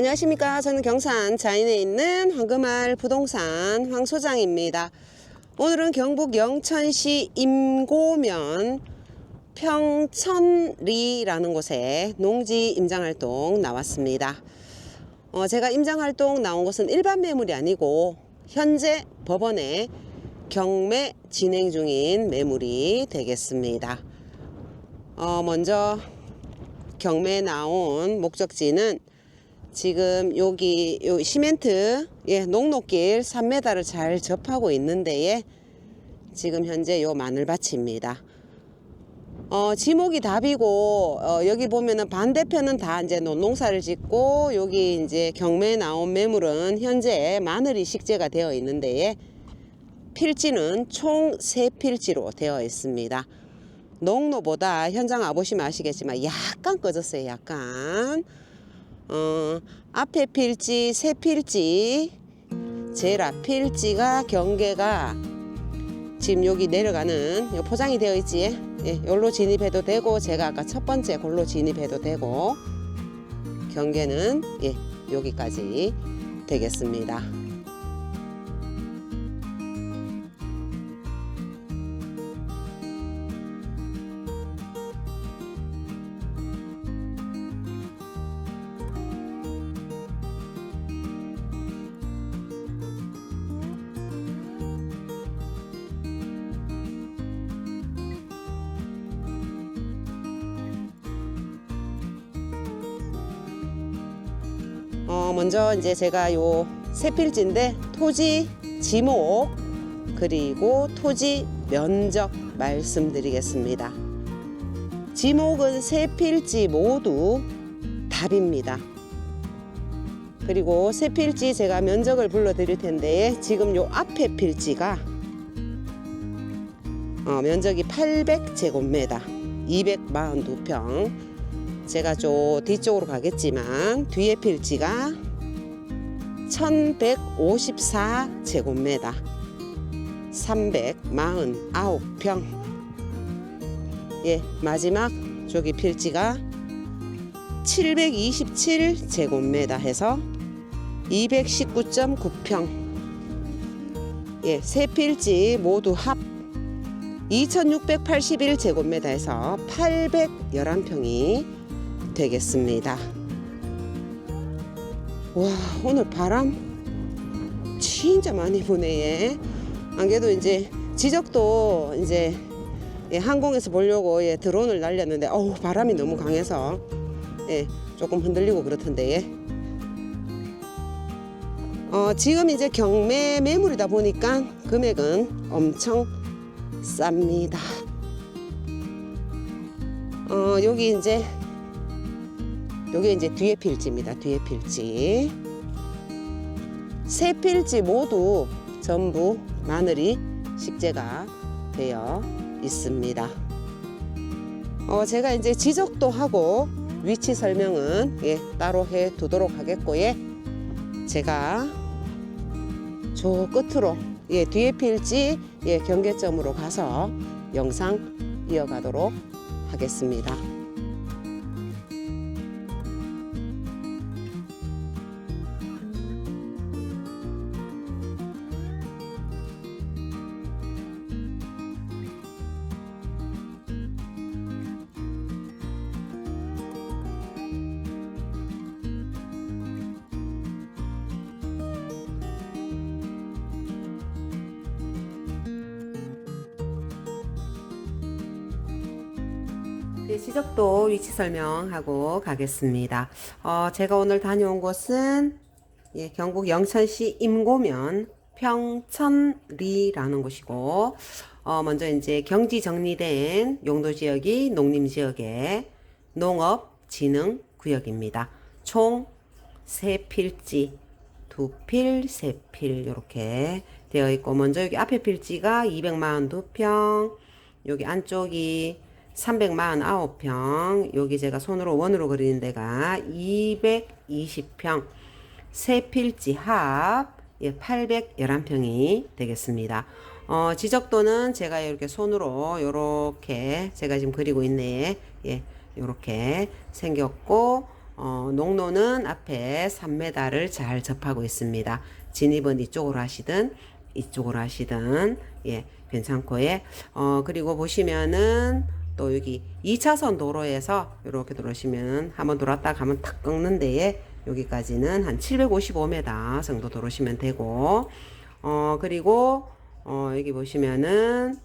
안녕하십니까. 저는 경산 자인에 있는 황금알 부동산 황 소장입니다. 오늘은 경북 영천시 임고면 평천리라는 곳에 농지 임장 활동 나왔습니다. 어, 제가 임장 활동 나온 곳은 일반 매물이 아니고 현재 법원에 경매 진행 중인 매물이 되겠습니다. 어, 먼저 경매에 나온 목적지는 지금 여기 요 시멘트 예 녹록길 3m를 잘 접하고 있는데에 지금 현재 요 마늘밭입니다. 어 지목이 답이고 어, 여기 보면은 반대편은 다 이제 농사를 짓고 여기 이제 경매에 나온 매물은 현재 마늘이 식재가 되어 있는데에 필지는 총 세 필지로 되어 있습니다. 농로보다 현장 와보시면 아시겠지만 약간 꺼졌어요. 약간. 어, 앞에 필지, 새 필지, 제일 앞 필지가 경계가 지금 여기 내려가는 요 포장이 되어 있지. 예, 여기로 진입해도 되고 제가 아까 첫 번째 골로 진입해도 되고 경계는 예, 여기까지 되겠습니다. 어, 먼저 이제 제가 요 세 필지인데 토지 지목 그리고 토지 면적 말씀드리겠습니다. 지목은 세 필지 모두 답입니다. 그리고 세 필지 제가 면적을 불러 드릴 텐데 지금 요 앞에 필지가 어, 면적이 800제곱미터 242평 제가 저 뒤쪽으로 가겠지만 뒤에 필지가 1154 제곱미터. 349평. 예 마지막 저기 필지가 727 제곱미터 해서 219.9평. 예, 세 필지 모두 합 2681제곱미터에서 811평이 되겠습니다. 와, 오늘 바람 진짜 많이 부네. 예. 안 그래도 이제 지적도 이제 예, 항공에서 보려고 예, 드론을 날렸는데 어우, 바람이 너무 강해서 예, 조금 흔들리고 그렇던데. 예. 어, 지금 이제 경매 매물이다 보니까 금액은 엄청 쌉니다. 어, 여기 이제 여기 이제 뒤에 필지입니다. 뒤에 필지. 세 필지 모두 전부 마늘이 식재가 되어 있습니다. 어, 제가 이제 지적도 하고 위치 설명은 예, 따로 해 두도록 하겠고 예. 제가 저 끝으로 예, 뒤에 필지 예, 경계점으로 가서 영상 이어가도록 하겠습니다. 네, 시적도 위치 설명하고 가겠습니다. 어, 제가 오늘 다녀온 곳은 예, 경북 영천시 임고면 평천리라는 곳이고 어, 먼저 이제 경지 정리된 용도 지역이 농림 지역의 농업 진흥 구역입니다. 총 세 필지 두 필, 세 필 이렇게 되어 있고 먼저 여기 앞에 필지가 242평 여기 안쪽이 349평 여기 제가 손으로 원으로 그리는 데가 220평 세 필지 합 예, 811평이 되겠습니다. 어, 지적도는 제가 이렇게 손으로 요렇게 제가 지금 그리고 있네. 예, 요렇게 생겼고 어, 농로는 앞에 3m를 잘 접하고 있습니다. 진입은 이쪽으로 하시든 이쪽으로 하시든 예 괜찮고 예. 어 그리고 보시면은 또 여기 2차선 도로에서 이렇게 들어오시면 한번 돌았다 가면 탁 꺾는데 예, 여기까지는 한 755m 정도 들어오시면 되고 어 그리고 어 여기 보시면은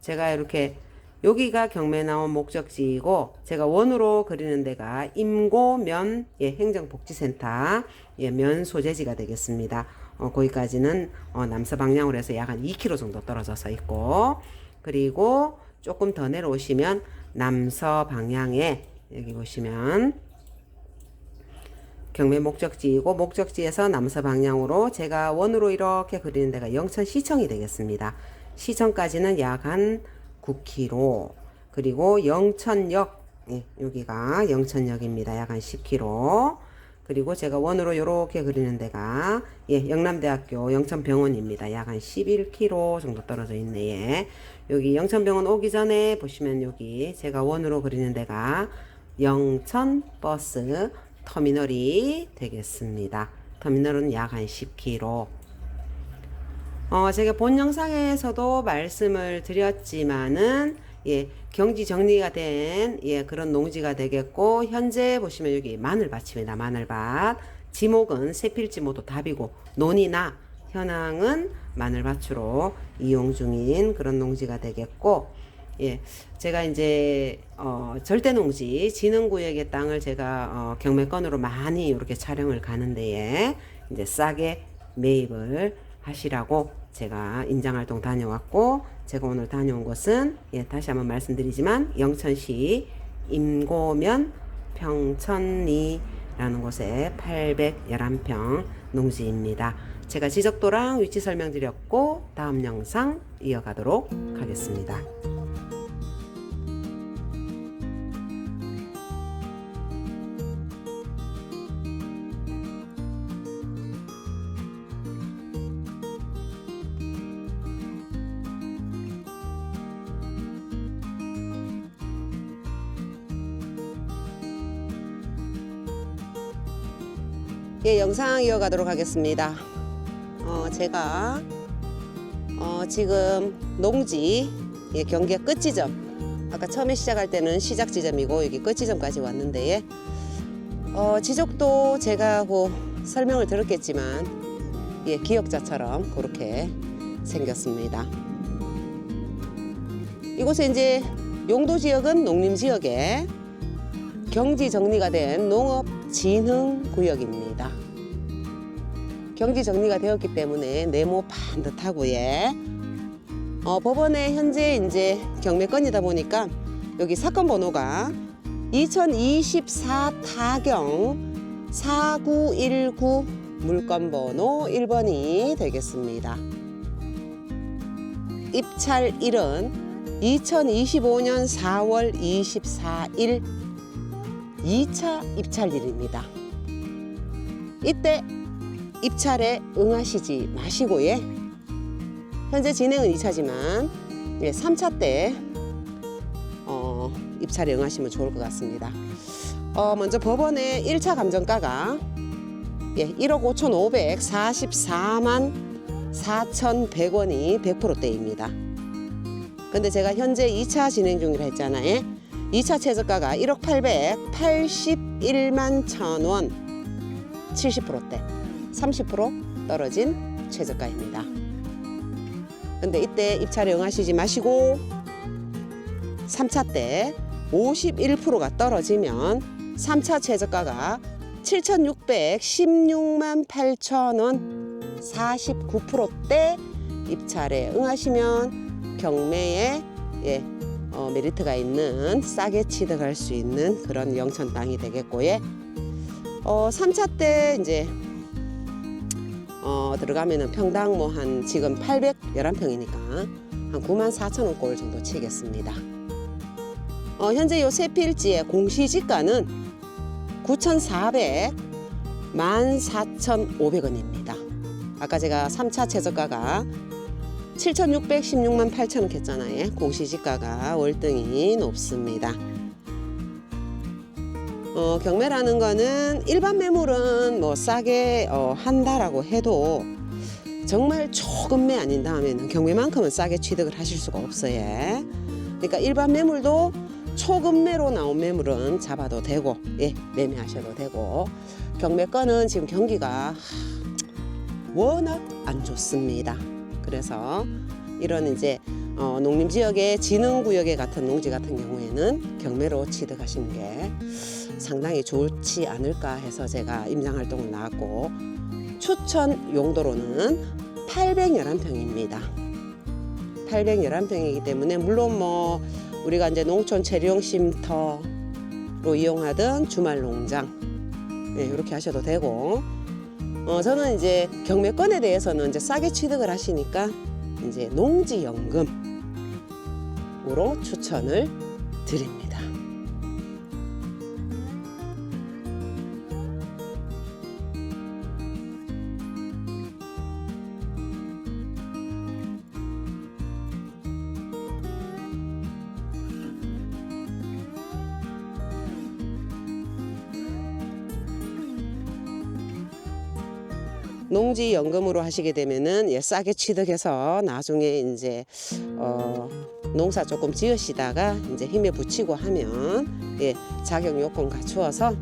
제가 이렇게 여기가 경매 나온 목적지이고 제가 원으로 그리는 데가 임고면 예, 행정복지센터 예, 면 소재지가 되겠습니다. 어, 거기까지는 어, 남서 방향으로 해서 약 한 2km 정도 떨어져서 있고 그리고 조금 더 내려오시면 남서 방향에 여기 보시면 경매 목적지이고 목적지에서 남서 방향으로 제가 원으로 이렇게 그리는 데가 영천 시청이 되겠습니다. 시청까지는 약 한 9km 그리고 영천역 예, 여기가 영천역입니다. 약 한 10km 그리고 제가 원으로 이렇게 그리는 데가 예, 영남대학교 영천병원입니다. 약 한 11km 정도 떨어져 있네. 예. 여기 영천병원 오기 전에 보시면 여기 제가 원으로 그리는 데가 영천 버스 터미널이 되겠습니다. 터미널은 약 한 10km. 어, 제가 본 영상에서도 말씀을 드렸지만은 예, 경지 정리가 된 예, 그런 농지가 되겠고 현재 보시면 여기 마늘밭입니다. 마늘밭. 지목은 세필지 모도 답이고 논이나 현황은 마늘밭으로 이용 중인 그런 농지가 되겠고 예, 제가 이제 어, 절대 농지 진흥구역의 땅을 제가 어, 경매건으로 많이 이렇게 촬영을 가는데에 이제 싸게 매입을 하시라고 제가 인장활동 다녀왔고 제가 오늘 다녀온 곳은 예, 다시 한번 말씀드리지만 영천시 임고면 평천리라는 곳에 811평 농지입니다. 제가 지적도랑 위치 설명드렸고 다음 영상 이어가도록 하겠습니다. 예, 영상 이어가도록 하겠습니다. 어, 제가 어, 지금 농지 예, 경계 끝 지점 아까 처음에 시작할 때는 시작 지점이고 여기 끝 지점까지 왔는데 예. 어, 지적도 제가 그 설명을 들었겠지만 예, 기역자처럼 그렇게 생겼습니다. 이곳에 이제 용도 지역은 농림 지역에 경지 정리가 된 농업 진흥 구역입니다. 경지 정리가 되었기 때문에 네모 반듯하고 예. 어, 법원에 현재 이제 경매건이다 보니까 여기 사건 번호가 2024 타경 4919 물건 번호 1번이 되겠습니다. 입찰일은 2025년 4월 24일 2차 입찰일입니다. 이때 입찰에 응하시지 마시고 예. 현재 진행은 2차지만 예, 3차 때 어, 입찰에 응하시면 좋을 것 같습니다. 어, 먼저 법원의 1차 감정가가 예, 1억 5,544만 4,100원이 100%대입니다. 근데 제가 현재 2차 진행 중이라 했잖아요. 2차 최저가가 1억 881만 1,000원 70%대 30% 떨어진 최저가입니다. 근데 이때 입찰에 응하시지 마시고 3차 때 51%가 떨어지면 3차 최저가가 7,616만 8천 원 49%대 입찰에 응하시면 경매에 예, 어, 메리트가 있는 싸게 취득할 수 있는 그런 영천 땅이 되겠고 예. 어, 3차 때 이제 어, 들어가면은 평당 뭐 한 지금 811평이니까 한 9만 4천 원꼴 정도 치겠습니다. 어, 현재 요 세 필지의 공시지가는 9,400 14,500원입니다. 아까 제가 3차 최저가가 7,616만 8천 원 했잖아요. 공시지가가 월등히 높습니다. 어, 어, 경매라는 거는 일반 매물은 뭐 싸게 어, 한다라고 해도 정말 초급매 아닌 다음에는 경매만큼은 싸게 취득을 하실 수가 없어요. 그러니까 일반 매물도 초급매로 나온 매물은 잡아도 되고 예 매매하셔도 되고 경매권은 지금 경기가 워낙 안 좋습니다. 그래서 이런 이제 어, 농림지역의 진흥구역에 같은 농지 같은 경우에는 경매로 취득하시는 게 상당히 좋지 않을까 해서 제가 임장활동을 나왔고 추천 용도로는 811평입니다. 811평이기 때문에 물론 뭐 우리가 이제 농촌 재료용 쉼터로 이용하던 주말 농장 네, 이렇게 하셔도 되고 어, 저는 이제 경매권에 대해서는 이제 싸게 취득을 하시니까 이제 농지연금으로 추천을 드립니다. 농지 연금으로 하시게 되면은 예, 싸게 취득해서 나중에 이제 어, 농사 조금 지으시다가 이제 힘에 붙이고 하면 예, 자격 요건 갖추어서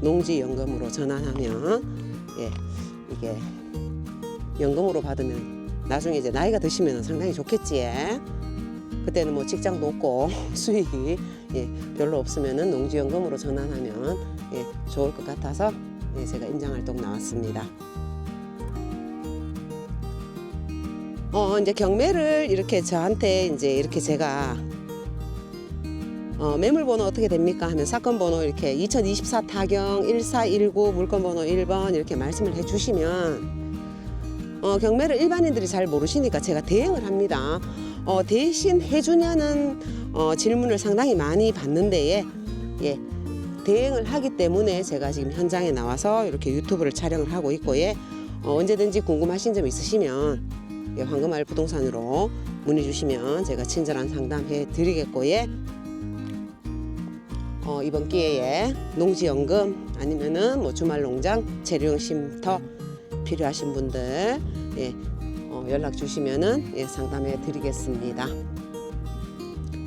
농지 연금으로 전환하면 예, 이게 연금으로 받으면 나중에 이제 나이가 드시면 상당히 좋겠지. 예. 그때는 뭐 직장도 없고 수익이 예, 별로 없으면은 농지연금으로 전환하면 예, 좋을 것 같아서 예, 제가 임장활동 나왔습니다. 어, 이제 경매를 이렇게 저한테 이제 이렇게 제가 어, 매물 번호 어떻게 됩니까? 하면 사건 번호 이렇게 2024 타경 1419 물건 번호 1번 이렇게 말씀을 해 주시면 어, 경매를 일반인들이 잘 모르시니까 제가 대행을 합니다. 어, 대신 해주냐는 어, 질문을 상당히 많이 받는데에 예, 대행을 하기 때문에 제가 지금 현장에 나와서 이렇게 유튜브를 촬영을 하고 있고 예, 어, 언제든지 궁금하신 점 있으시면 예, 황금알 부동산으로 문의 주시면 제가 친절한 상담해 드리겠고 예. 어, 이번 기회에 농지연금 아니면은 뭐 주말 농장 재료용 쉼터 필요하신 분들 예, 어, 연락 주시면은 예, 상담해 드리겠습니다.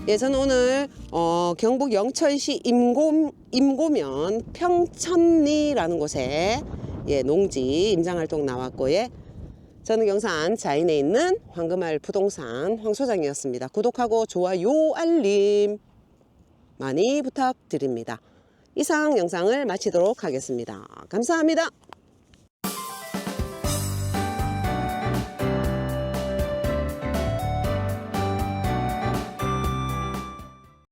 예, 저는 오늘 어, 경북 영천시 임고, 임고면 평천리라는 곳에 예, 농지 임장활동 나왔고 예, 저는 경산 자인에 있는 황금알 부동산 황 소장이었습니다. 구독하고 좋아요 알림 많이 부탁드립니다. 이상 영상을 마치도록 하겠습니다. 감사합니다.